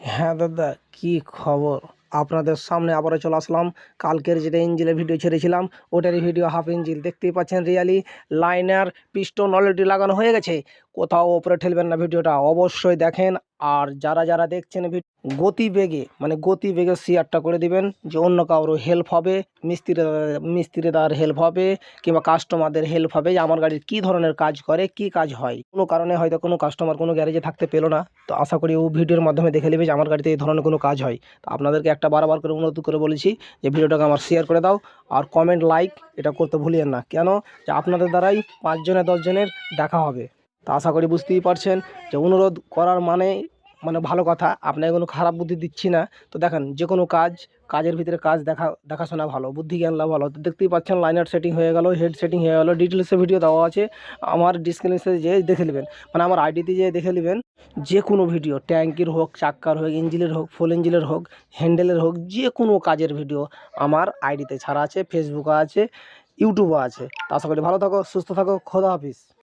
হ্যাঁ দাদা, কি খবর? আপনাদের সামনে আবারও চলে আসলাম। কালকের যেটা ইঞ্জিলের ভিডিও ছেড়েছিলাম, ওটারই ভিডিও হাফ ইঞ্জিল। দেখতেই পাচ্ছেন রিয়ালি লাইনার পিস্টন অলরেডি লাগানো হয়ে গেছে। কোথাও ওপরে ঠেলবেন না ভিডিওটা অবশ্যই দেখেন আর যারা যারা দেখছেন ভিড- গতি বেগে মানে গতি বেগে শেয়ারটা করে দিবেন, যে অন্য কারও হেল্প হবে, মিস্ত্রি মিস্ত্রি মিস্ত্রিদার হেল্প হবে, কিংবা কাস্টমারদের হেল্প হবে, যে আমার গাড়ির কী ধরনের কাজ করে, কি কাজ হয়। কোনো কারণে হয়তো কোনো কাস্টমার কোনো গ্যারেজে থাকতে পেল না। তো আশা করি ও ভিডিওর মাধ্যমে দেখে নেবে যে আমার গাড়িতে এই ধরনের কোনো কাজ হয়। তো আপনাদেরকে একটা বারবার করে অনুরোধ করে বলেছি যে ভিডিওটাকে আমার শেয়ার করে দাও, আর কমেন্ট লাইক এটা করতে ভুলিয়েন না। কেন? যে আপনাদের দ্বারাই পাঁচজনে দশজনের দেখা হবে। তো আশা করি বুঝতেই পারছেন যে অনুরোধ করার মানে মানে ভালো কথা। আপনাকে কোনো খারাপ বুদ্ধি দিচ্ছি না। তো দেখেন যে কোনো কাজ, কাজের ভিতরে কাজ দেখা, দেখাশোনা ভালো বুদ্ধি জ্ঞান লাভ ভালো। তো দেখতেই পাচ্ছেন লাইনার সেটিং হয়ে গেল হেড সেটিং হয়ে গেলো ডিটেলসে ভিডিও দেওয়া আছে। আমার ডিসক্রিপশনে যেয়ে দেখে নেবেন। মানে আমার আইডিতে যেয়ে দেখে নেবেন যে কোনো ভিডিও ট্যাঙ্কির হোক, চাক্কার হোক ইঞ্জিনের হোক ফুল ইঞ্জিনের হোক হ্যান্ডেলের হোক যে কোনো কাজের ভিডিও আমার আইডিতে ছাড়া আছে ফেসবুকে আছে ইউটিউবে আছে। তা আশা করি ভালো থাকো, সুস্থ থাকো, খোদা হাফিজ।